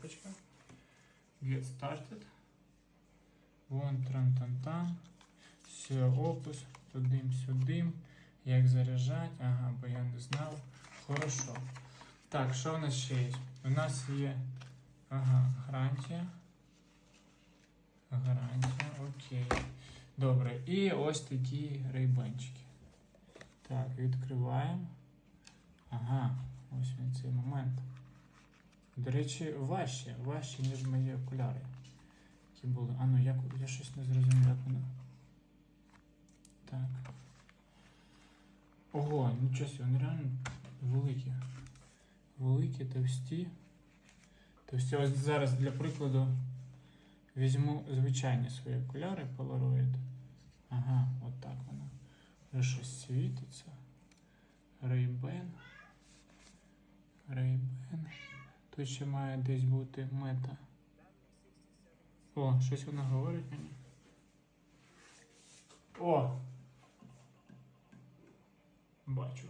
кнопочка. Get started. Вон тран-тан-тан. Все, опус, тудим-сюдим. Як заряджать, ага, бо я не знав. Хорошо. Так, що у нас ще є? У нас є ага, гарантія. Гарантія, окей. Добре. І ось такі рейбанчики. Так, відкриваємо. Ага, ось він цей момент. До речі, важче, важче, ніж мої окуляри. Які були. А ну, як, я щось не зрозумів, як воно. Так. Ого, нічого вони реально великі. Великі, товсті. Товсті. Ось зараз для прикладу візьму звичайні свої окуляри Polaroid. Ага, от так воно. Вже щось світиться. Тут має десь бути мета. О, щось вона говорить мені. О! Бачу.